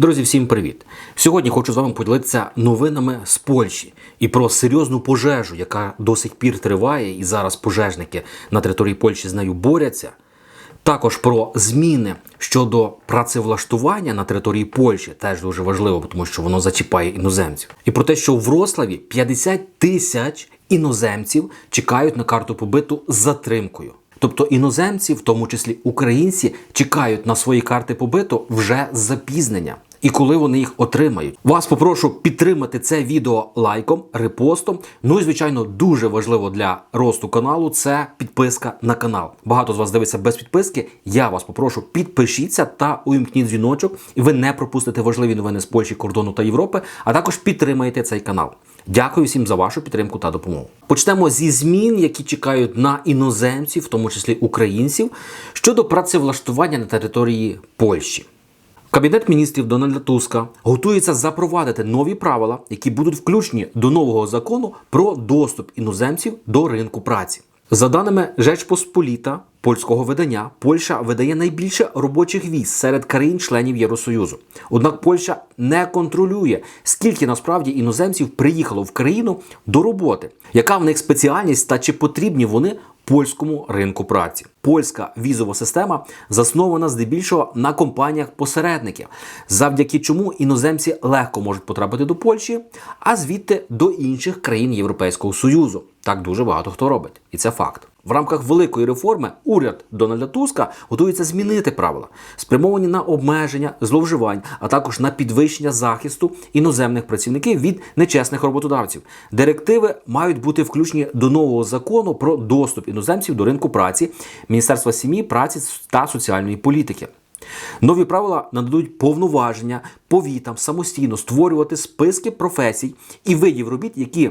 Друзі, всім привіт! Сьогодні хочу з вами поділитися новинами з Польщі і про серйозну пожежу, яка до сих пір триває, і зараз пожежники на території Польщі з нею борються. Також про зміни щодо працевлаштування на території Польщі теж дуже важливо, тому що воно зачіпає іноземців. І про те, що в Рославі 50 тисяч іноземців чекають на карту побиту з затримкою. Тобто іноземці, в тому числі українці, чекають на свої карти побиту вже з запізнення. І коли вони їх отримають, вас попрошу підтримати це відео лайком, репостом. Ну і звичайно, дуже важливо для росту каналу це підписка на канал. Багато з вас дивиться без підписки. Я вас попрошу підпишіться та увімкніть дзвіночок, і ви не пропустите важливі новини з Польщі, кордону та Європи. А також підтримайте цей канал. Дякую всім за вашу підтримку та допомогу. Почнемо зі змін, які чекають на іноземців, в тому числі українців, щодо працевлаштування на території Польщі. Кабінет міністрів Дональда Туска готується запровадити нові правила, які будуть включені до нового закону про доступ іноземців до ринку праці. За даними Жечпосполіта польського видання, Польща видає найбільше робочих віз серед країн-членів Євросоюзу. Однак Польща не контролює, скільки насправді іноземців приїхало в країну до роботи, яка в них спеціальність та чи потрібні вони польському ринку праці. Польська візова система заснована здебільшого на компаніях-посередників, завдяки чому іноземці легко можуть потрапити до Польщі, а звідти до інших країн Європейського Союзу. Так дуже багато хто робить, і це факт. В рамках великої реформи уряд Дональда Туска готується змінити правила, спрямовані на обмеження зловживань, а також на підвищення захисту іноземних працівників від нечесних роботодавців. Директиви мають бути включені до нового закону про доступ іноземців до ринку праці, Міністерства сім'ї, праці та соціальної політики. Нові правила нададуть повноваження повітам самостійно створювати списки професій і видів робіт, які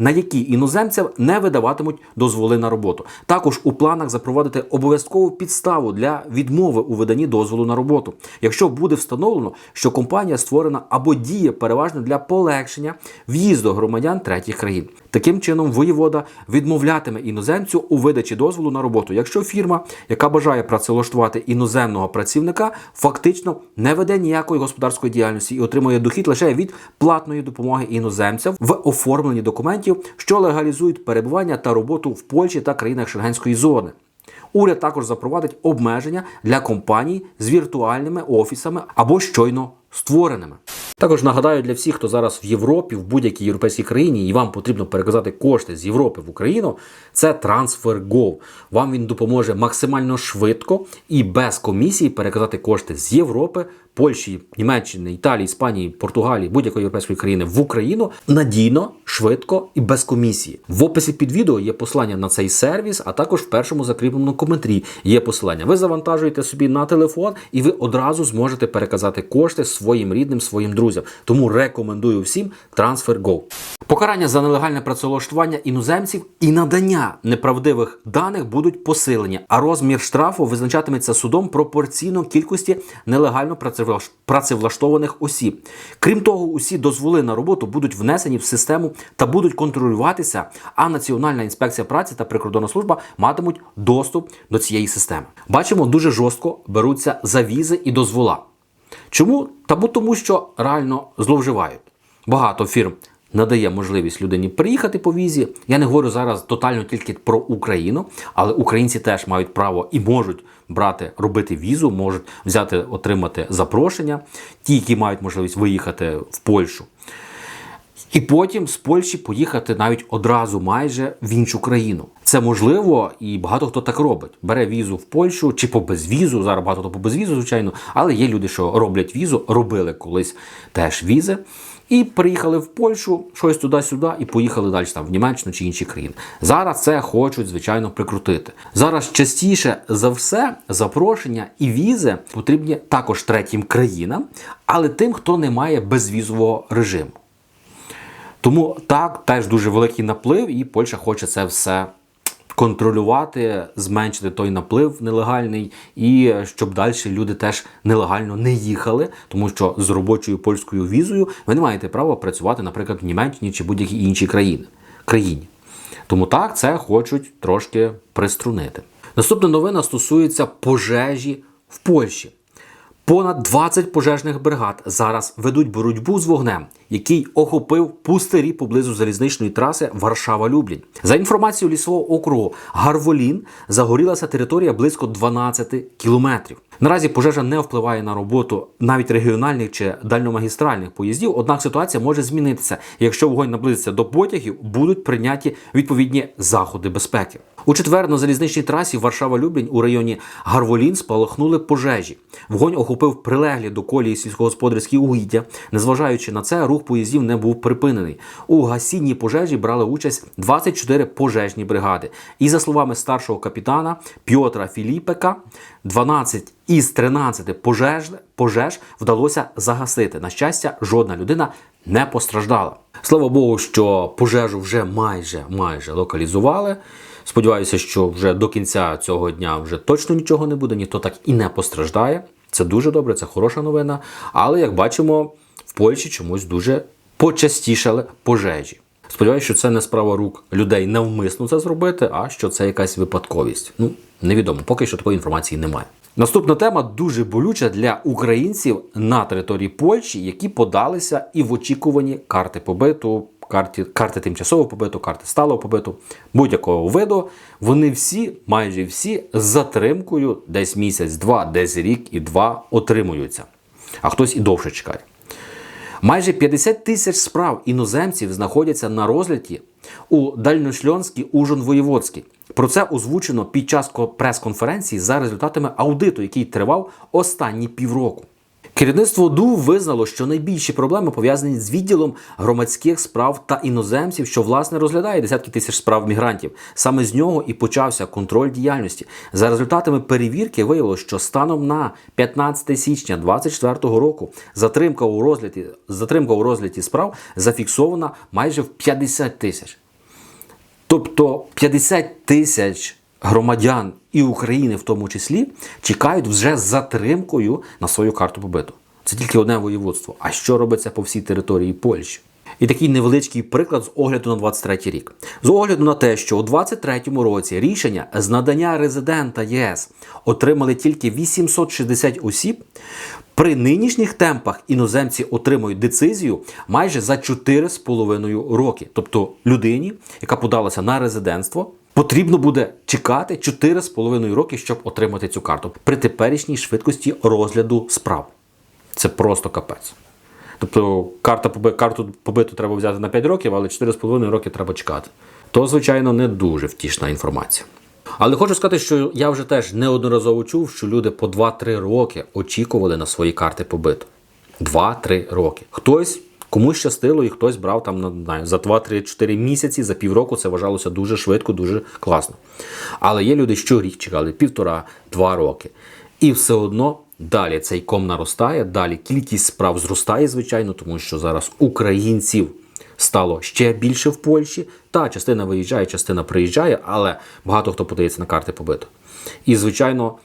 на які іноземцям не видаватимуть дозволи на роботу. Також у планах запровадити обов'язкову підставу для відмови у виданні дозволу на роботу, якщо буде встановлено, що компанія створена або діє переважно для полегшення в'їзду громадян третіх країн. Таким чином, воєвода відмовлятиме іноземцю у видачі дозволу на роботу, якщо фірма, яка бажає працевлаштувати іноземного працівника, фактично не веде ніякої господарської діяльності і отримує дохід лише від платної допомоги іноземця в оформленні документів, що легалізують перебування та роботу в Польщі та країнах Шенгенської зони. Уряд також запровадить обмеження для компаній з віртуальними офісами або щойно створеними. Також нагадаю для всіх, хто зараз в Європі, в будь-якій європейській країні, і вам потрібно переказати кошти з Європи в Україну, це TransferGo. Вам він допоможе максимально швидко і без комісії переказати кошти з Європи, Польщі, Німеччини, Італії, Іспанії, Португалії, будь-якої європейської країни в Україну надійно, швидко і без комісії. В описі під відео є посилання на цей сервіс, а також в першому закріпленому коментарі є посилання. Ви завантажуєте собі на телефон, і ви одразу зможете переказати кошти своїм рідним, своїм друзям. Тому рекомендую всім TransferGo. Покарання за нелегальне працевлаштування іноземців і надання неправдивих даних будуть посилені, а розмір штрафу визначатиметься судом пропорційно кількості нелегально працевлаштованих осіб. Крім того, усі дозволи на роботу будуть внесені в систему та будуть контролюватися, а Національна інспекція праці та прикордонна служба матимуть доступ до цієї системи. Бачимо, дуже жорстко беруться за візи і дозвола. Чому? Та бо тому, що реально зловживають. Багато фірм надає можливість людині приїхати по візі. Я не говорю зараз тотально тільки про Україну, але українці теж мають право і можуть брати, робити візу, можуть взяти, отримати запрошення, ті, які мають можливість виїхати в Польщу. І потім з Польщі поїхати навіть одразу майже в іншу країну. Це можливо, і багато хто так робить. Бере візу в Польщу чи по безвізу. Зараз багато хто по безвізу, звичайно, але є люди, що роблять візу, робили колись теж візи. І приїхали в Польщу, щось туди-сюди, і поїхали далі там в Німеччину чи інші країни. Зараз це хочуть, звичайно, прикрутити. Зараз частіше за все запрошення і візи потрібні також третім країнам, але тим, хто не має безвізового режиму. Тому так, теж дуже великий наплив, і Польща хоче це все контролювати, зменшити той наплив нелегальний, і щоб далі люди теж нелегально не їхали, тому що з робочою польською візою ви не маєте права працювати, наприклад, в Німеччині чи будь-якій іншій країні. країні. Тому так це хочуть трошки приструнити. Наступна новина стосується пожежі в Польщі. Понад 20 пожежних бригад зараз ведуть боротьбу з вогнем, який охопив пустирі поблизу залізничної траси Варшава-Люблін. За інформацією лісового округу Гарволін загорілася територія близько 12 кілометрів. Наразі пожежа не впливає на роботу навіть регіональних чи дальномагістральних поїздів. Однак ситуація може змінитися. Якщо вогонь наблизиться до потягів, будуть прийняті відповідні заходи безпеки. У четвер на залізничній трасі Варшава-Люблін у районі Гарволін спалахнули пожежі. Вогонь охопив прилеглі до колії сільськогосподарські угіддя. Незважаючи на це, рух поїздів не був припинений. У гасінній пожежі брали участь 24 пожежні бригади. І за словами старшого капітана Пьотра Філіпека, 12 із 13 пожеж, пожеж вдалося загасити. На щастя, жодна людина не постраждала. Слава Богу, що пожежу вже майже майже локалізували. Сподіваюся, що вже до кінця цього дня вже точно нічого не буде, ніхто так і не постраждає. Це дуже добре, це хороша новина. Але як бачимо, в Польщі чомусь дуже почастішали пожежі. Сподіваюся, що це не справа рук людей навмисно це зробити, а що це якась випадковість. Ну, невідомо, поки що такої інформації немає. Наступна тема дуже болюча для українців на території Польщі, які подалися і в очікуванні карти побиту, карти, карти тимчасового побиту, карти сталого побиту, будь-якого виду. Вони всі, майже всі, з затримкою десь місяць, два, десь рік і два отримуються. А хтось і довше чекає. Майже 50 тисяч справ іноземців знаходяться на розгляді у Дальношльонській Ужин-Воєводській. Про це озвучено під час прес-конференції за результатами аудиту, який тривав останні півроку. Керівництво ДУ визнало, що найбільші проблеми пов'язані з відділом громадських справ та іноземців, що власне розглядає десятки тисяч справ мігрантів. Саме з нього і почався контроль діяльності. За результатами перевірки виявилося, що станом на 15 січня 2024 року затримка у розгляді затримка у розгляді справ зафіксована майже в 50 тисяч. Тобто 50 тисяч громадян і України, в тому числі, чекають вже з затримкою на свою карту побиту. Це тільки одне воєводство. А що робиться по всій території Польщі? І такий невеличкий приклад з огляду на 23 рік. З огляду на те, що у 23 році рішення з надання резидента ЄС отримали тільки 860 осіб. При нинішніх темпах іноземці отримують децизію майже за 4,5 роки. Тобто людині, яка подалася на резидентство, потрібно буде чекати 4,5 роки, щоб отримати цю карту при теперішній швидкості розгляду справ. Це просто капець. Тобто карта, карту побиту треба взяти на 5 років, але 4,5 роки треба чекати. То, звичайно, не дуже втішна інформація. Але хочу сказати, що я вже теж неодноразово чув, що люди по 2-3 роки очікували на свої карти побиту. 2-3 роки. Хтось комусь щастило, і хтось брав там не знаю, за 2-3-4 місяці, за півроку це вважалося дуже швидко, дуже класно. Але є люди, що рік чекали, півтора-два роки. І все одно далі цей ком наростає, далі кількість справ зростає, звичайно, тому що зараз українців стало ще більше в Польщі. Та частина виїжджає, частина приїжджає, але багато хто подається на карти побито. І, звичайно,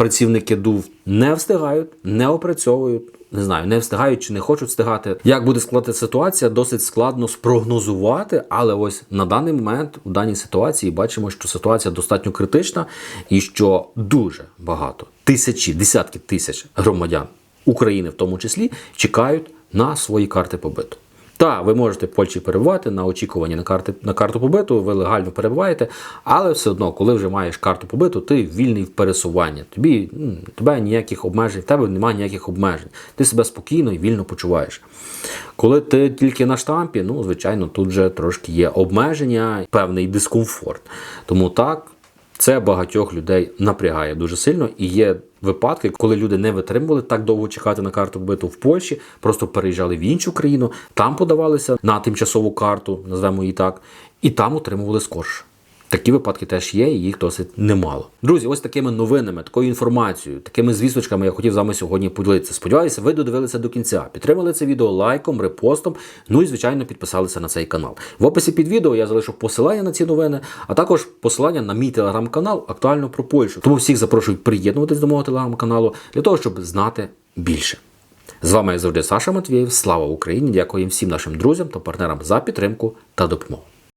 працівники ДУВ не встигають, не опрацьовують. Не знаю, не встигають чи не хочуть встигати. Як буде складати ситуація, досить складно спрогнозувати. Але ось на даний момент у даній ситуації бачимо, що ситуація достатньо критична і що дуже багато тисячі, десятки тисяч громадян України, в тому числі, чекають на свої карти побиту. Так, ви можете в Польщі перебувати на очікуванні на карти на карту побиту, ви легально перебуваєте, але все одно, коли вже маєш карту побиту, ти вільний в пересуванні. Тобі тебе ніяких обмежень, в тебе немає ніяких обмежень. Ти себе спокійно і вільно почуваєш. Коли ти тільки на штампі, ну, звичайно, тут вже трошки є обмеження, певний дискомфорт. Тому так. Це багатьох людей напрягає дуже сильно, і є випадки, коли люди не витримували так довго чекати на карту вбиту в Польщі, просто переїжджали в іншу країну, там подавалися на тимчасову карту, назвемо її так, і там отримували скорше. Такі випадки теж є, і їх досить немало. Друзі, ось такими новинами, такою інформацією, такими звісточками я хотів з вами сьогодні поділитися. Сподіваюся, ви додивилися до кінця. Підтримали це відео лайком, репостом. Ну і звичайно підписалися на цей канал. В описі під відео я залишу посилання на ці новини, а також посилання на мій телеграм-канал актуально про Польщу. Тому всіх запрошую приєднуватись до мого телеграм-каналу для того, щоб знати більше. З вами як завжди Саша Матвієв. Слава Україні! Дякую всім нашим друзям та партнерам за підтримку та допомогу.